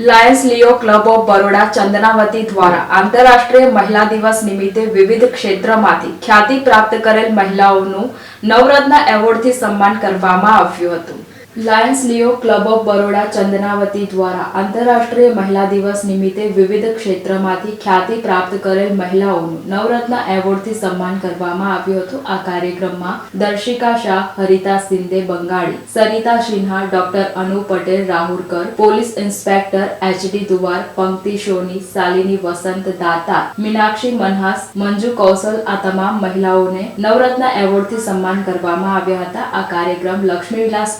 Lions Leo Club of Baroda Chandanavati દ્વારા આંતરરાષ્ટ્રીય મહિલા દિવસ નિમિત્તે વિવિધ ક્ષેત્રમાંથી ખ્યાતિ પ્રાપ્ત કરેલ મહિલાઓનું નવરત્ન એવોર્ડથી સન્માન કરવામાં આવ્યું હતું. Lions Leo Club of Baroda Chandanavati દ્વારા આંતરરાષ્ટ્રીય મહિલા દિવસ નિમિત્તે વિવિધ ક્ષેત્રમાંથી ખ્યાતિ પ્રાપ્ત કરેલ મહિલાઓનું નવરત્ન એવોર્ડથી સન્માન કરવામાં આવ્યું હતું. આ કાર્યક્રમમાં Darshika Shah, Harita Shinde Bangali, Sarita Sinha, doctor Anu Patel Rahurkar police inspector HD Duvar, Pankti Soni, Shalini વસંત દાતા, મીનાક્ષી મનહાસ, મંજુ કૌશલ આ તમામ મહિલાઓને નવરત્ન એવોર્ડથી સન્માન કરવામાં આવ્યા હતા. આ કાર્યક્રમ લક્ષ્મી વિલાસ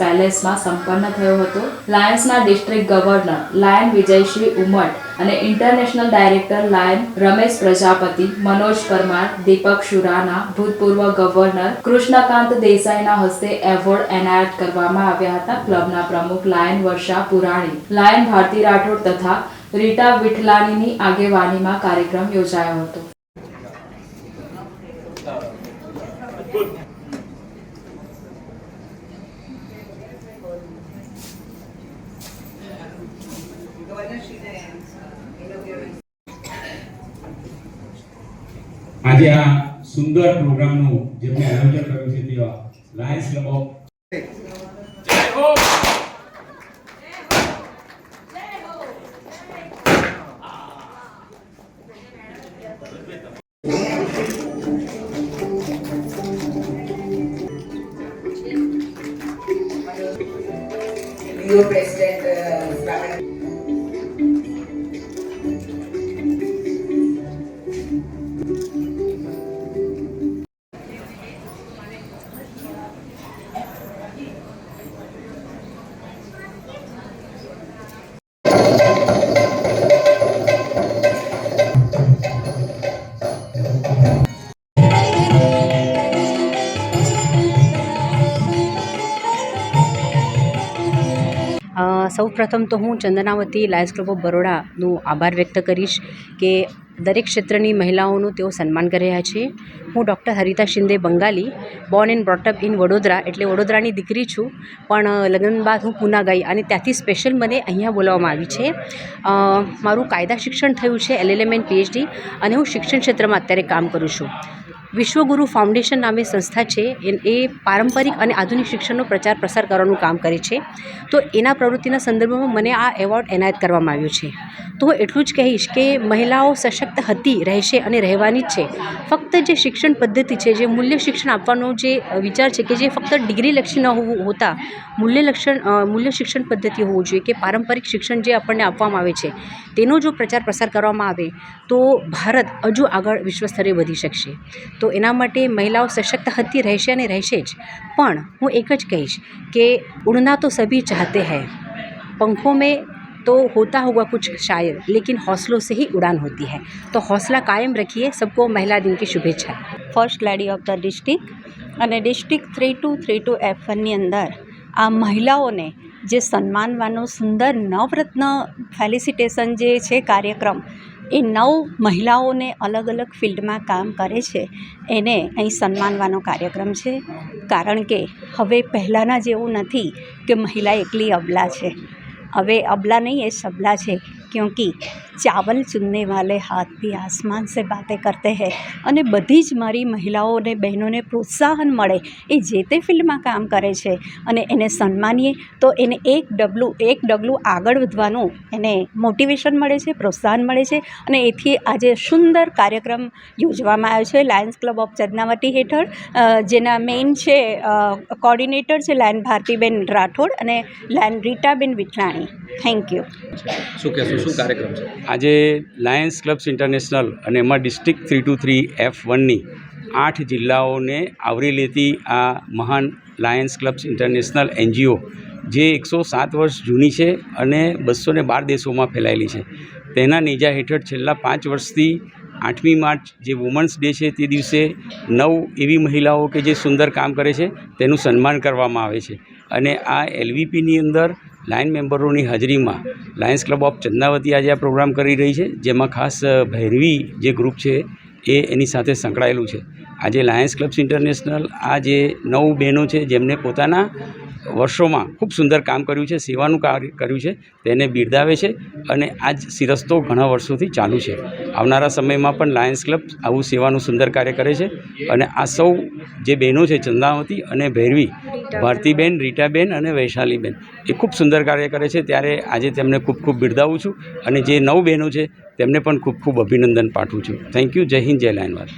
પેલેસમાં સંપન્ન થયો હતો. લાયન્સના district governor lion Vijayshree Umat અને international director lion Ramesh Prajapati, Manoj Parmar, Deepak Shurana, ભૂતપૂર્વ ગવર્નર કૃષ્ણકાંત દેસાઈના હસ્તે એવોર્ડ એનાયત કરવામાં આવ્યા હતા. ક્લબના પ્રમુખ લાયન વર્ષા પુરાણી લાયન ભારતી રાઠોડ તથા રીટા વિઠલાણીની આગેવાનીમાં કાર્યક્રમ યોજાયો હતો. આજે આ સુંદર પ્રોગ્રામનું જેમને આયોજન કર્યું છે તેવા Lions Club of Leo President અ, સૌ પ્રથમ તો હું ચંદનાવતી લાયન્સ ક્લબ ઓફ બરોડાનો આભાર વ્યક્ત કરીશ કે દરેક ક્ષેત્રની મહિલાઓનું તેઓ સન્માન કરી રહ્યા છે. હું doctor Harita Shinde Bangali born and brought up in Vadodara એટલે વડોદરાની દીકરી છું પણ લગ્ન બાદ હું પૂના ગઈ અને ત્યાંથી સ્પેશિયલ મને અહીંયા બોલાવવામાં આવી છે. મારું કાયદા શિક્ષણ થયું છે એલએલએમ એન્ડ પીએચડી અને હું શિક્ષણ ક્ષેત્રમાં અત્યારે કામ કરું છું. વિશ્વગુરુ ફાઉન્ડેશન નામે સંસ્થા છે. એ પારંપરિક અને આધુનિક શિક્ષણનો પ્રચાર પ્રસાર કરવાનું કામ કરે છે. તો એના પ્રવૃત્તિના સંદર્ભમાં મને આ એવોર્ડ એનાયત કરવામાં આવ્યો છે. તો હું એટલું જ કહીશ કે મહિલાઓ સશક્ત હતી, રહેશે અને રહેવાની જ છે. ફક્ત જે શિક્ષણ પદ્ધતિ છે, જે મૂલ્ય શિક્ષણ આપવાનો જે વિચાર છે કે જે ફક્ત ડિગ્રી લક્ષી ન હોવું હોતા, મૂલ્ય લક્ષણ મૂલ્ય શિક્ષણ પદ્ધતિ હોવું જોઈએ કે પારંપરિક શિક્ષણ જે આપણને આપવામાં આવે છે, તેનો જો પ્રચાર પ્રસાર કરવામાં આવે, તો ભારત હજુ આગળ વિશ્વ સ્તરે વધી શકશે. તો એના માટે મહિલાઓ સશક્ત હતી રહેશે અને રહેશે જ પણ હું એક જ કહીશ કે ઉડના તો સભી ચાહતે હૈ पंखों में तो होता होगा कुछ शायद लेकिन हौसलों से ही उड़ान होती है तो हौसला कायम रखिए सबको महिला दिन की शुभेच्छा first lady of the district અને district three two three two F વનની અંદર આ મહિલાઓને જે સન્માનવાનો સુંદર નવરત્ન ફેલિસિટેશન જે છે કાર્યક્રમ એ નવ મહિલાઓને અલગ અલગ ફિલ્ડમાં કામ કરે છે. એને અહીં સન્માનવાનો કાર્યક્રમ છે. કારણ કે હવે પહેલાંના જેવું નથી કે મહિલા એકલી અબલા છે. હવે અબલા નહીં, એ સબલા છે. ક્યોંકि ચાવલ ચુનને વાલે હાથ આસમાન સે બાતે કરતે હૈ અને બધી જ મારી મહિલાઓને બહેનોને પ્રોત્સાહન મળે એ જે તે ફિલ્ડમાં કામ કરે છે અને એને સન્માનીએ તો એને એક ડગલું એક ડગલું આગળ વધવાનું એને મોટિવેશન મળે છે, પ્રોત્સાહન મળે છે અને એથી આજે સુંદર કાર્યક્રમ યોજવામાં આવ્યો છે લાયન્સ ક્લબ ઓફ ચદનાવટી હેઠળ જેના મેઇન છે કોર્ડિનેટર છે લાયન ભારતીબેન રાઠોડ અને lion Ritaben Vithalani thank you. શું કહેશો? શું કાર્યક્રમ છે? આજે લાયન્સ ક્લબ્સ ઇન્ટરનેશનલ અને એમાં district three two three F વનની આઠ જિલ્લાઓને આવરી લેતી આ મહાન લાયન્સ ક્લબ્સ ઇન્ટરનેશનલ એનજીઓ જે એકસો સાત વર્ષ જૂની છે અને બસો ને બાર દેશોમાં ફેલાયેલી છે. તેના નેજા હેઠળ છેલ્લા પાંચ વર્ષથી આઠમી માર્ચ જે વુમન્સ ડે છે તે દિવસે નવ એવી મહિલાઓ કે જે સુંદર કામ કરે છે તેનું સન્માન કરવામાં આવે છે. અને આ એલવીપીની અંદર લાયન મેમ્બરોની હાજરીમાં લાયન્સ ક્લબ ઓફ ચંદનાવતી આજે આ પ્રોગ્રામ કરી રહી છે, જેમાં ખાસ ભૈરવી જે ગ્રુપ છે, એ એની સાથે સંકળાયેલું છે. આજે લાયન્સ ક્લબ્સ ઇન્ટરનેશનલ આ જે નવ બહેનો છે, જેમને પોતાના વર્ષોમાં ખૂબ સુંદર કામ કર્યું છે, સેવાનું કાર્ય કર્યું છે, તેને બિરદાવે છે અને આ જ સિરસ્તો ઘણા વર્ષોથી ચાલુ છે. આવનારા સમયમાં પણ લાયન્સ ક્લબ આવું સેવાનું સુંદર કાર્ય કરે છે અને આ સૌ જે બહેનો છે, ચંદાવતી અને ભૈરવી, ભારતીબેન, રીટાબેન અને વૈશાલીબેન, એ ખૂબ સુંદર કાર્ય કરે છે. ત્યારે આજે તેમને ખૂબ ખૂબ બિરદાવું છું અને જે નવ બહેનો છે, તેમને પણ ખૂબ ખૂબ અભિનંદન પાઠવું છું. થેન્ક યુ જય હિન્દ, જય લાયનવાદ